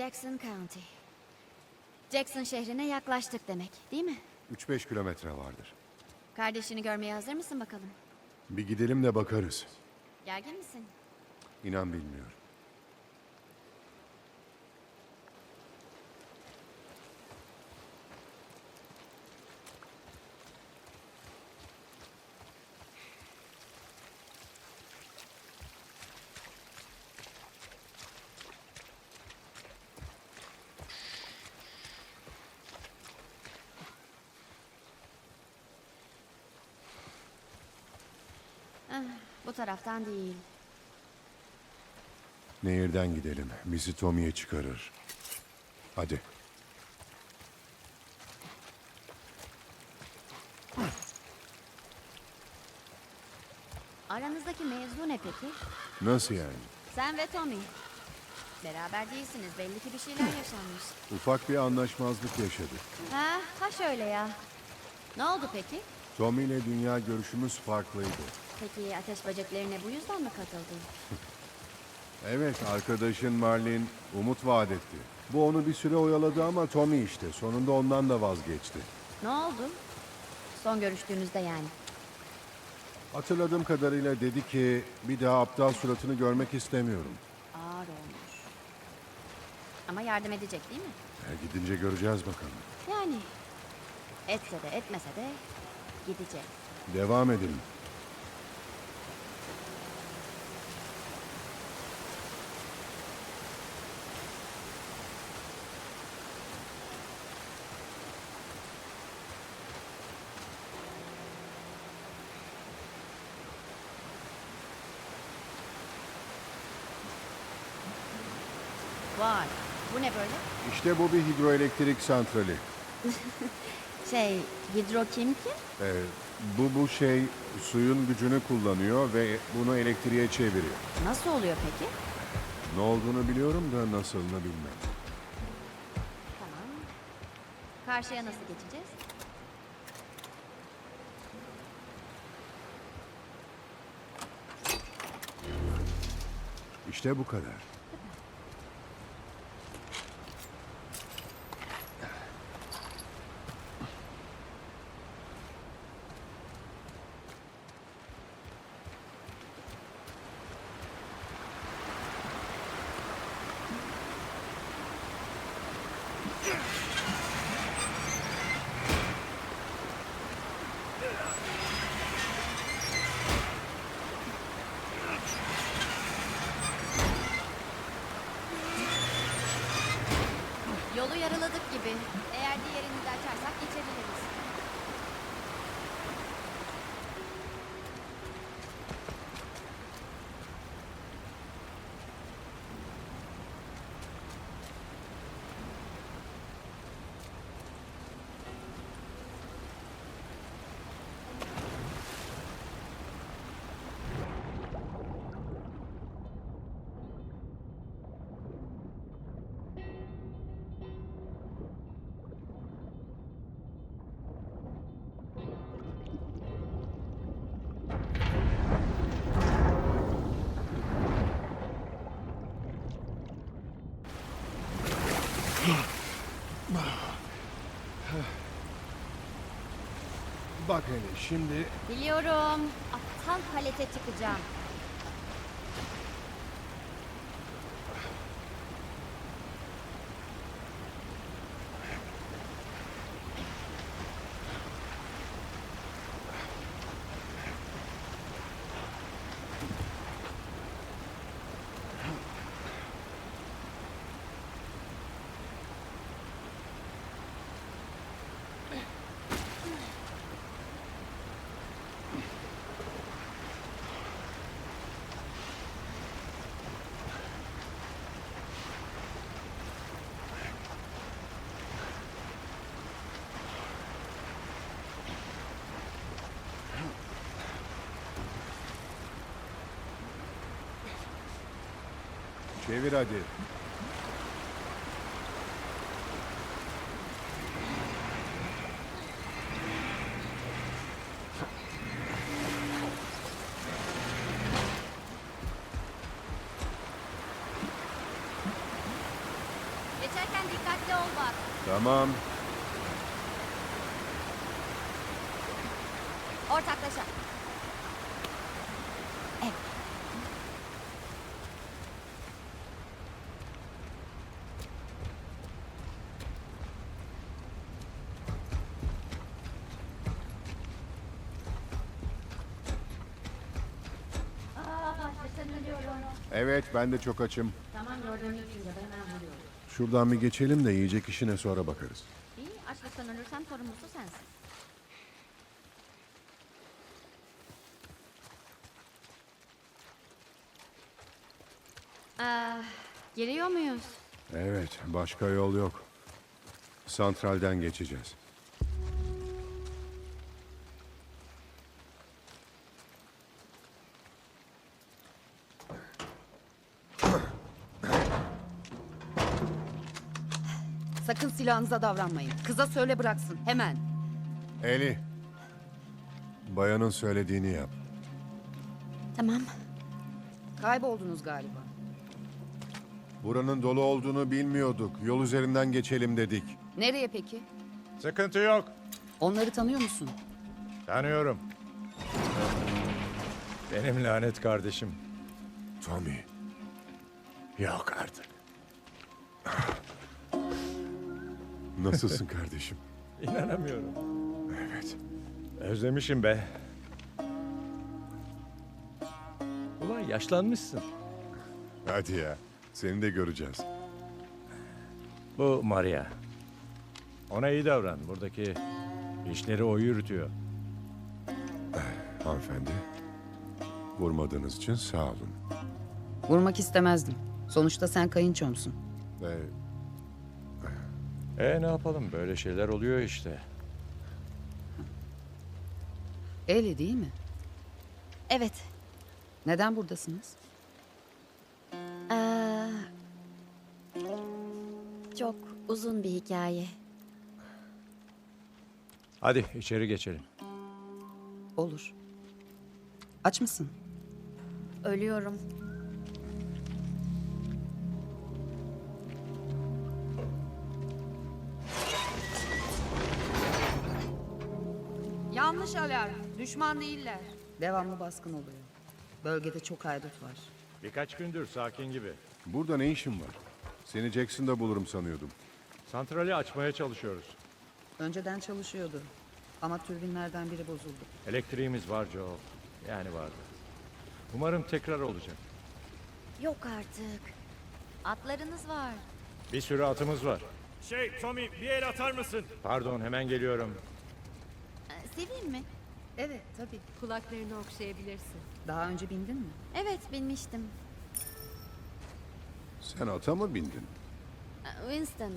Jackson County. Jackson şehrine yaklaştık demek, değil mi? 3-5 kilometre vardır. Kardeşini görmeye hazır mısın bakalım? Bir gidelim de bakarız. Gergin misin? İnan bilmiyorum. Ah, bu taraftan değil. Nehirden gidelim. Bizi Tommy'ye çıkarır. Hadi. Aranızdaki mevzu ne peki? Nasıl yani? Sen ve Tommy. Beraber değilsiniz. Belli ki bir şeyler yaşanmış. Ufak bir anlaşmazlık yaşadık. Ha, ha şöyle ya. Ne oldu peki? Tommy ile dünya görüşümüz farklıydı. Peki ateş böceklerine bu yüzden mi katıldın? Evet, arkadaşın Marlin umut vaat etti. Bu onu bir süre oyaladı ama Tommy işte. Sonunda ondan da vazgeçti. Ne oldu? Son görüştüğünüzde yani. Hatırladığım kadarıyla dedi ki bir daha aptal suratını görmek istemiyorum. Ağır olmuş. Ama yardım edecek değil mi? E, gidince göreceğiz bakalım. Yani etse de etmese de gidecek. Devam edelim. Vay, böyle? İşte bu bir hidroelektrik santrali. Şey, hidro kim kim? Ee, bu bu şey suyun gücünü kullanıyor ve bunu elektriğe çeviriyor. Nasıl oluyor peki? Ne olduğunu biliyorum da nasılını bilmem. Tamam. Karşıya nasıl geçeceğiz? İşte bu kadar. Yolu yarıladık gibi. Eğer diğerini Bak hele şimdi Biliyorum. Aptal palete çıkacağım. Çevir hadi. Tamam. Ortaklaşa. Evet. Evet ben de çok açım. Tamam gördüğüm ilk videoda hemen vuruyorum. Şuradan bir geçelim de yiyecek işine sonra bakarız. İyi, açlıktan ölürsem sorumlusu sensin. Ah, geliyor muyuz? Evet başka yol yok. Santralden geçeceğiz. Sakın silahınıza davranmayın. Kıza söyle bıraksın hemen. Eli. Bayanın söylediğini yap. Tamam. Kayboldunuz galiba. Buranın dolu olduğunu bilmiyorduk. Yol üzerinden geçelim dedik. Nereye peki? Sıkıntı yok. Onları tanıyor musun? Tanıyorum. Benim lanet kardeşim. Tommy. Yok artık. Nasılsın kardeşim? İnanamıyorum. Evet. Özlemişim be. Ulan yaşlanmışsın. Hadi ya. Seni de göreceğiz. Bu Maria. Ona iyi davran. Buradaki işleri o yürütüyor. Hanımefendi. Vurmadığınız için sağ olun. Vurmak istemezdim. Sonuçta sen kayınçomsun. Ee, E ne yapalım böyle şeyler oluyor işte. Eli değil mi? Evet. Neden buradasınız? Aa, çok uzun bir hikaye. Hadi içeri geçelim. Olur. Aç mısın? Ölüyorum. Yanlış alarm. Düşman değiller. Devamlı baskın oluyor. Bölgede çok haydut var. Birkaç gündür sakin gibi. burada ne işin var? Seni Jackson'da bulurum sanıyordum. Santrali açmaya çalışıyoruz. Önceden çalışıyordu. Ama türbinlerden biri bozuldu. Elektriğimiz var Joe. Yani vardı. Umarım tekrar olacak. Yok artık. Atlarınız var. Bir sürü atımız var. Şey Tommy bir el atar mısın? Pardon hemen geliyorum. Seveyim mi? Evet tabii. Kulaklarını okşayabilirsin. Daha önce bindin mi? Evet, bilmiştim. Sen ata mı bindin? Winston,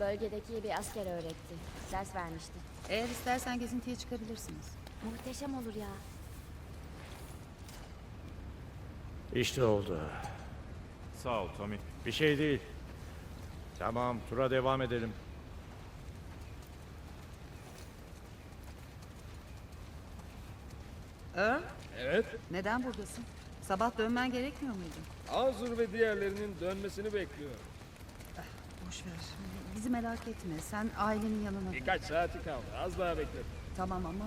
bölgedeki bir asker öğretti. Ders vermişti. Eğer istersen gezintiye çıkabilirsiniz. Muhteşem olur ya. İşte oldu. Sağ ol Tommy. Bir şey değil. Tamam, tura devam edelim. Earl, Evet, neden buradasın? Sabah dönmen gerekmiyor muydu? Azur ve diğerlerinin dönmesini bekliyor. Boş ver. Bizi merak etme. Sen ailenin yanına dön. Birkaç saati kaldı, az daha bekle. Tamam ama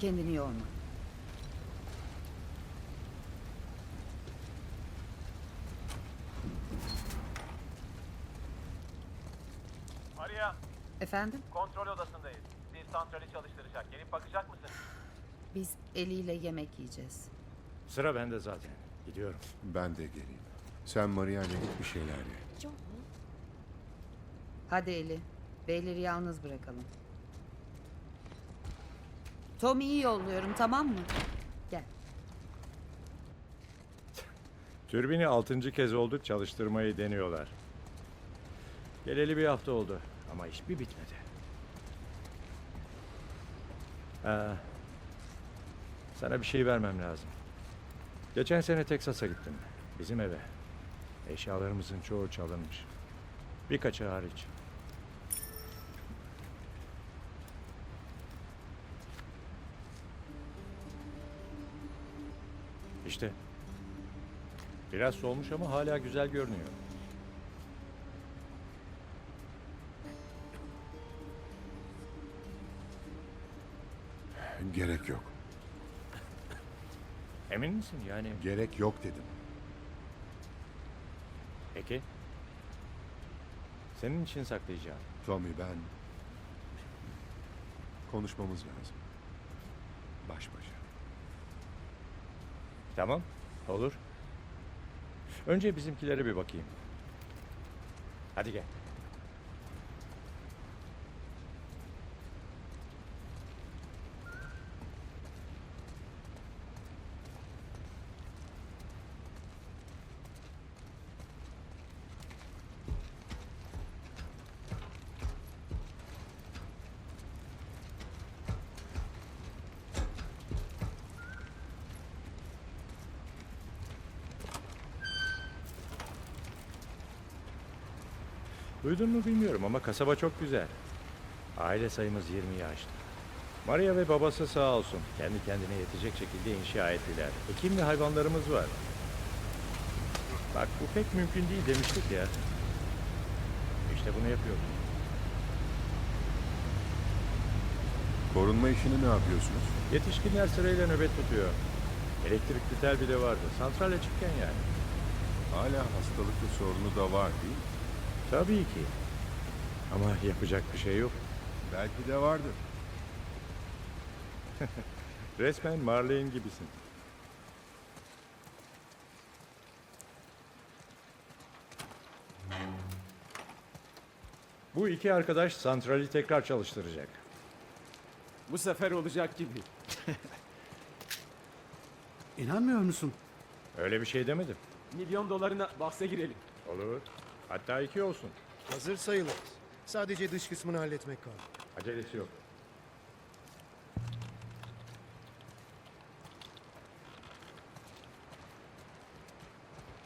kendini yorma. Maria, Efendim? kontrol odasındayız. Bir santrali çalıştıracak. Gelip bakacak mısın? Biz eliyle yemek yiyeceğiz. Sıra bende zaten. Gidiyorum. Ben de geleyim. Sen Maria ile git bir şeyler ye. Hadi Eli. Beyleri yalnız bırakalım. Tommy'yi yolluyorum tamam mı? Gel. Türbini altıncı kez oldu çalıştırmayı deniyorlar. Geleli bir hafta oldu ama iş bir bitmedi. Ee, sana bir şey vermem lazım. Geçen sene Teksas'a gittim. Bizim eve. Eşyalarımızın çoğu çalınmış. Birkaçı hariç. İşte. Biraz solmuş ama hala güzel görünüyor. Gerek yok. Emin misin yani? Gerek yok dedim. Peki. Senin için saklayacağım. Tommy ben... Konuşmamız lazım. Baş başa. Tamam, olur. Önce bizimkilere bir bakayım. Hadi gel. Duydun mu bilmiyorum ama kasaba çok güzel. Aile sayımız 20'yi aştı. Maria ve babası sağ olsun. Kendi kendine yetecek şekilde inşa ettiler. Ekim ve hayvanlarımız var. Bak bu pek mümkün değil demiştik ya. İşte bunu yapıyoruz. Korunma işini ne yapıyorsunuz? Yetişkinler sırayla nöbet tutuyor. Elektrikli tel bile vardı. Santral açıkken yani. Hala hastalıklı sorunu da var değil mi? Tabii ki. Ama yapacak bir şey yok. Belki de vardır. Resmen Marlene gibisin. Bu iki arkadaş santrali tekrar çalıştıracak. Bu sefer olacak gibi. İnanmıyor musun? Öyle bir şey demedim. Milyon dolarına bahse girelim. Olur. Hatta iki olsun. Hazır sayılır. Sadece dış kısmını halletmek kaldı. Acelesi yok.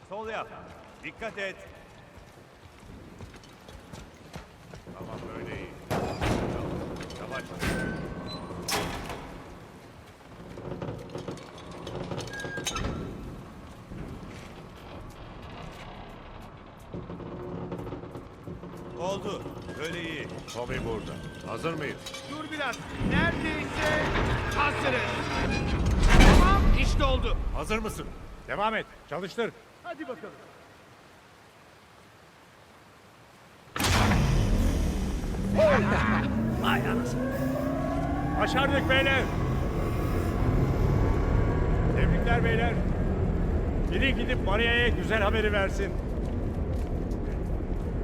Sol yap. Dikkat et. Tamam böyle iyi. Yavaş. Oldu. Böyle iyi. Tommy burada. Hazır mıyız? Dur biraz. Neredeyse hazırız. Tamam işte oldu. Hazır mısın? Devam et. Çalıştır. Hadi bakalım. Başardık beyler. Tebrikler beyler. Biri gidip Maria'ya güzel haberi versin.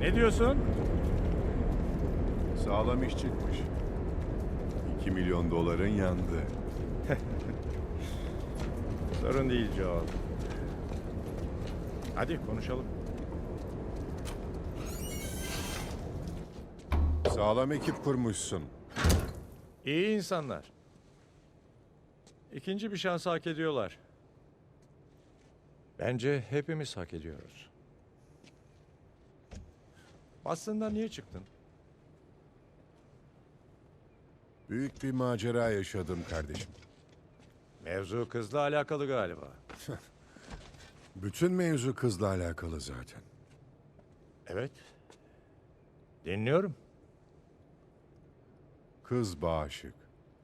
Ne diyorsun? Sağlam iş çıkmış. 2 milyon doların yandı. Sorun değil Joel. Hadi konuşalım. Sağlam ekip kurmuşsun. İyi insanlar. İkinci bir şans hak ediyorlar. Bence hepimiz hak ediyoruz. Aslında niye çıktın? Büyük bir macera yaşadım kardeşim. Mevzu kızla alakalı galiba. Bütün mevzu kızla alakalı zaten. Evet. Dinliyorum. Kız bağışık.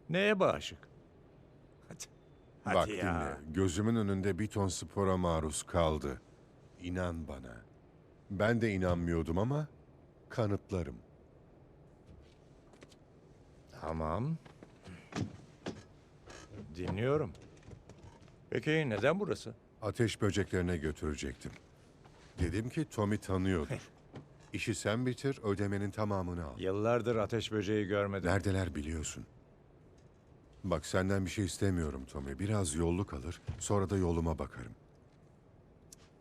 Neye bağışık? Hadi. Hadi Bak ya. dinle. Gözümün önünde bir ton spora maruz kaldı. İnan bana. Ben de inanmıyordum ama kanıtlarım. Tamam. Dinliyorum. Peki neden burası? Ateş böceklerine götürecektim. Dedim ki Tommy tanıyordur. İşi sen bitir, ödemenin tamamını al. Yıllardır ateş böceği görmedim. Neredeler biliyorsun. Bak senden bir şey istemiyorum Tommy. Biraz yolluk alır, sonra da yoluma bakarım.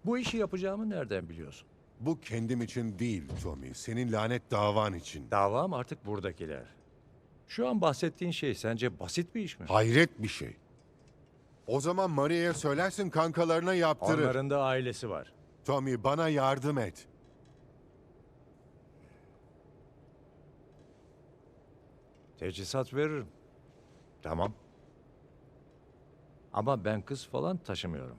Bu işi yapacağımı nereden biliyorsun? Bu kendim için değil Tommy. Senin lanet davan için. Davam artık buradakiler. Şu an bahsettiğin şey sence basit bir iş mi? Hayret bir şey. O zaman Maria'ya söylersin kankalarına yaptırır. Onların da ailesi var. Tommy bana yardım et. Teçhizat veririm. Tamam. Ama ben kız falan taşımıyorum.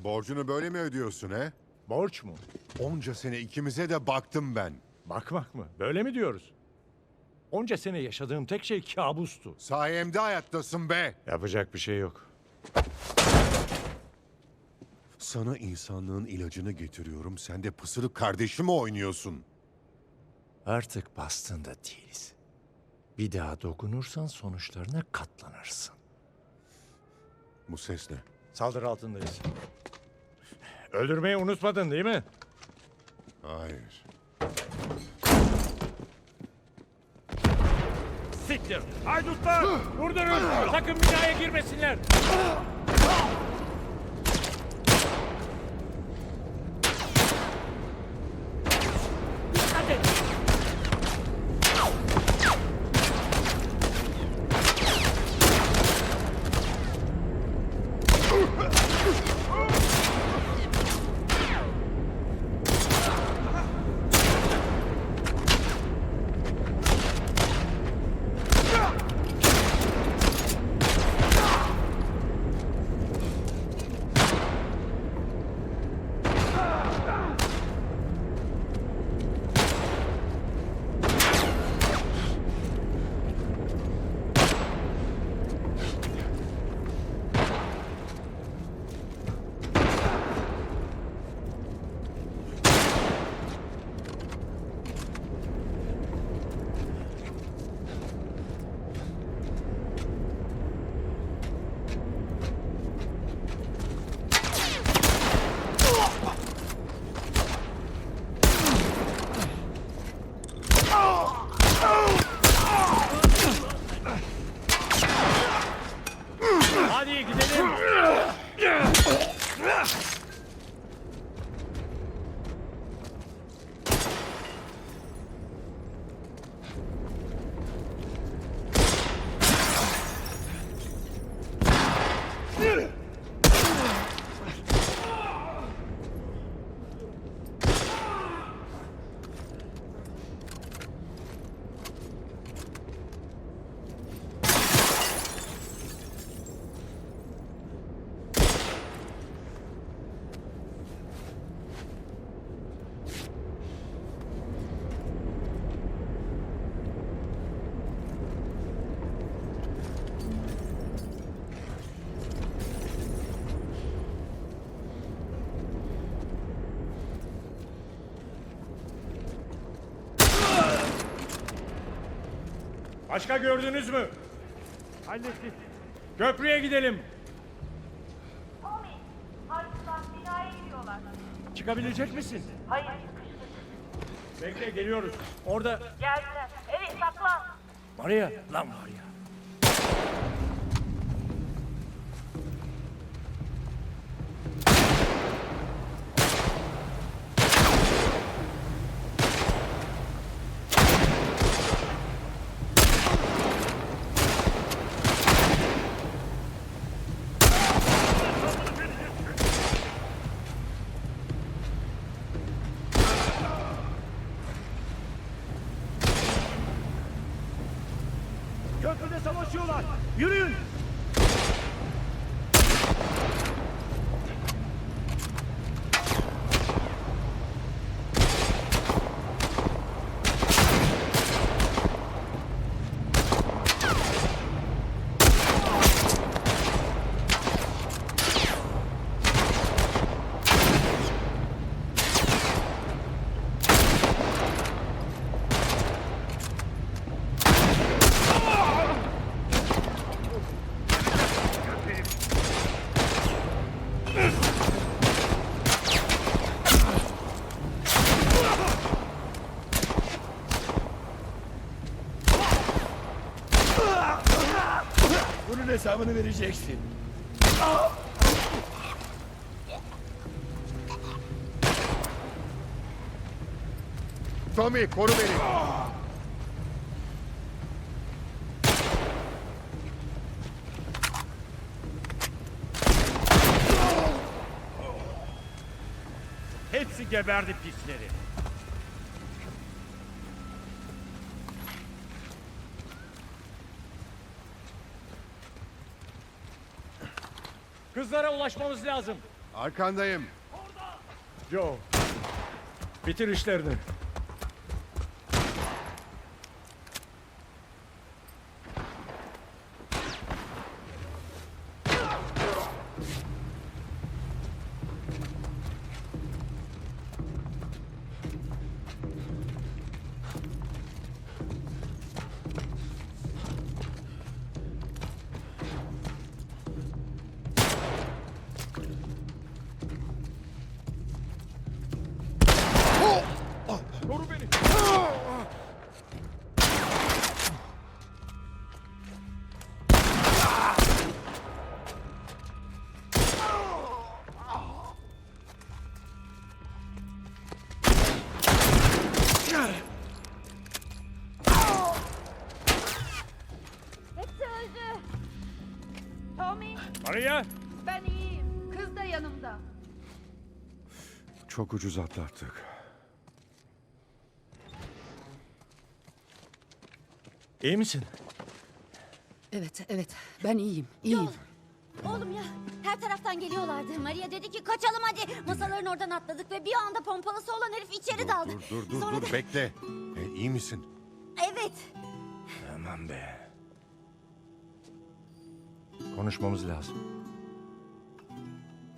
Borcunu böyle mi ödüyorsun he? Borç mu? Onca sene ikimize de baktım ben. Bakmak mı? Böyle mi diyoruz? Onca sene yaşadığım tek şey kabustu. Sayemde hayattasın be. Yapacak bir şey yok. Sana insanlığın ilacını getiriyorum. Sen de pısırık kardeşimi oynuyorsun. Artık bastığında değiliz. Bir daha dokunursan sonuçlarına katlanırsın. Bu ses ne? Saldırı altındayız. Öldürmeyi unutmadın değil mi? Hayır. Siktir! Haydutlar! Vurdurun! Sakın binaya girmesinler! Başka gördünüz mü? Hallettik. Köprüye gidelim. Tommy, Haydutlar binaya giriyorlar. Çıkabilecek misin? Hayır. Bekle geliyoruz. Orada... Geldiler. Evet, saklan. Maria. Lan Maria. Köprüde hesabını vereceksin. Tommy koru beni. Hepsi geberdi pisleri. Kızlara ulaşmamız lazım. Arkandayım. Joe. Bitir işlerini. Maria! Ben iyiyim. Kız da yanımda. Çok ucuz atlattık. İyi misin? Evet, evet. Ben iyiyim. iyiyim. Oğlum ya her taraftan geliyorlardı. Maria dedi ki kaçalım hadi. Masaların oradan atladık ve bir anda pompalısı olan herif içeri daldı. Dur dur dur Sonra dur da- bekle. E, iyi misin? Evet. Aman be. Konuşmamız lazım.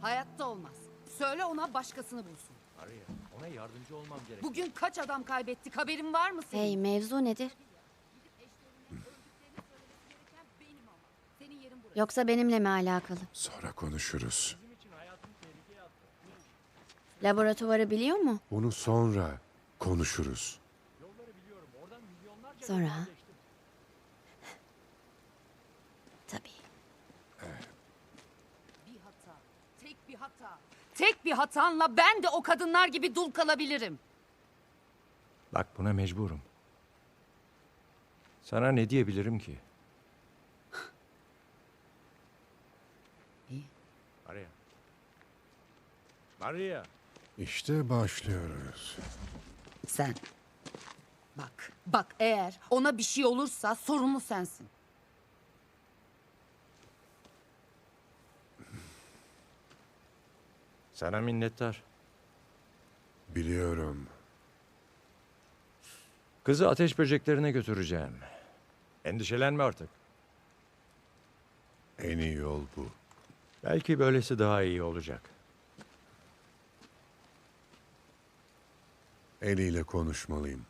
Hayatta olmaz. Söyle ona başkasını bulsun. Maria, ona yardımcı olmam gerek. Bugün kaç adam kaybettik haberin var mı senin? Hey mevzu nedir? Senin yerin burası. Yoksa benimle mi alakalı? Sonra konuşuruz. Laboratuvarı biliyor mu? Bunu sonra konuşuruz. Sonra ha? Tabii. Bir hata. Tek bir hata. Tek bir hatanla ben de o kadınlar gibi dul kalabilirim. Bak buna mecburum. Sana ne diyebilirim ki? İyi. Maria. Maria. İşte başlıyoruz. Sen. Bak, bak eğer ona bir şey olursa sorumlu sensin. Sana minnettar. Biliyorum. Kızı ateş böceklerine götüreceğim. Endişelenme artık. En iyi yol bu. Belki böylesi daha iyi olacak. Eliyle konuşmalıyım.